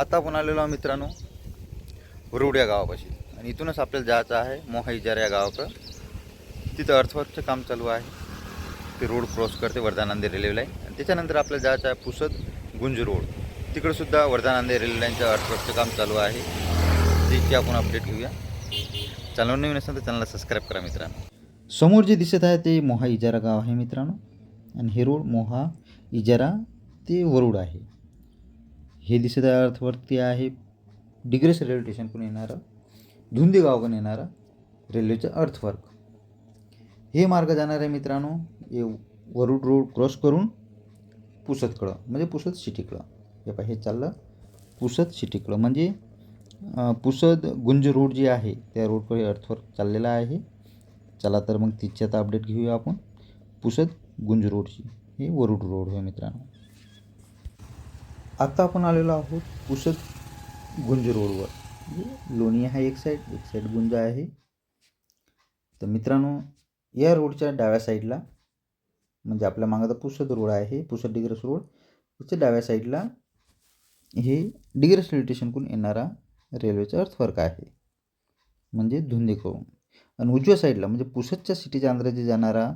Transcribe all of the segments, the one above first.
आता आपण आलेलो आहे मित्रांनो रुड या गावापाशी. आणि इथूनच आपल्याला जायचं आहे मोहा या गावाकडं. तिथं अर्थवर्कचं काम चालू आहे. ते रोड क्रॉस करते वर्धानांदे रेल्वे लाईन आणि त्याच्यानंतर आपल्याला जायचं आहे पुसद गुंज रोड. तिकडंसुद्धा वर्धानांदे रेल्वे लाईनचं अर्थवर्कचं काम चालू आहे. त्याची आपण अपडेट घेऊया. चॅनल नवीन असेल तर चॅनलला सबस्क्राईब करा मित्रांनो. समोर जे दिसत आहे ते मोहा इजारा गाव आहे मित्रांनो. आणि हे रोड मोहा इजारा ते वरुड आहे. हे दिसत आहे. अर्थवरती आहे डिग्रेस रेल्वे स्टेशनकडून येणारं? धुंदी गावाकडून येणारं? रेल्वेचं अर्थवर्क. हे मार्ग जाणार आहे मित्रांनो हे वरुड रोड क्रॉस करून पुसदकडं म्हणजे पुसद सिटीकडं हे पहा हे चाललं पुसद सिटीकडं म्हणजे पुसद गुंज रोड जे आहे त्या रोडकडे अर्थवर्क चाललेला आहे. चला तर मग तिच्या आता अपडेट घेऊया आपण. पुसद गुंज रोडची. हे वरुड रोड होय मित्रांनो. आत्ता आपण आलेलो आहोत पुसद गुंज रोडवर. म्हणजे लोणी आहे एक साईड एक साईड गुंज आहे. तर मित्रांनो या रोडच्या डाव्या साईडला म्हणजे आपल्या मागं तर पुसद रोड आहे पुसद डिग्रस रोड. त्याच्या डाव्या साईडला हे डिग्रस रेल्वे स्टेशनकडून येणारा रेल्वेचा अर्थवर्क आहे. म्हणजे धुंदीकडून. आणि उजव्या साईडला म्हणजे पुसदच्या सिटीच्या अंदरात जाणारा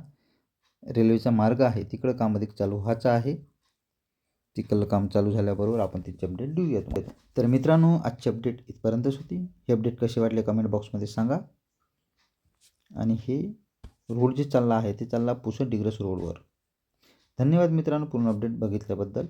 रेल्वेचा मार्ग आहे तिकडं काम अधिक चालू व्हायचं आहे. तिकडलं काम चालू झाल्याबरोबर आपण तिची अपडेट देऊयात. तर मित्रांनो आजची अपडेट इथपर्यंतच होती. हे अपडेट कसे वाटले कमेंट बॉक्समध्ये सांगा. आणि हे रोड जे चालला आहे ते चालला पुसद डिग्रस रोडवर धन्यवाद मित्रांनो पूर्ण अपडेट बघितल्याबद्दल.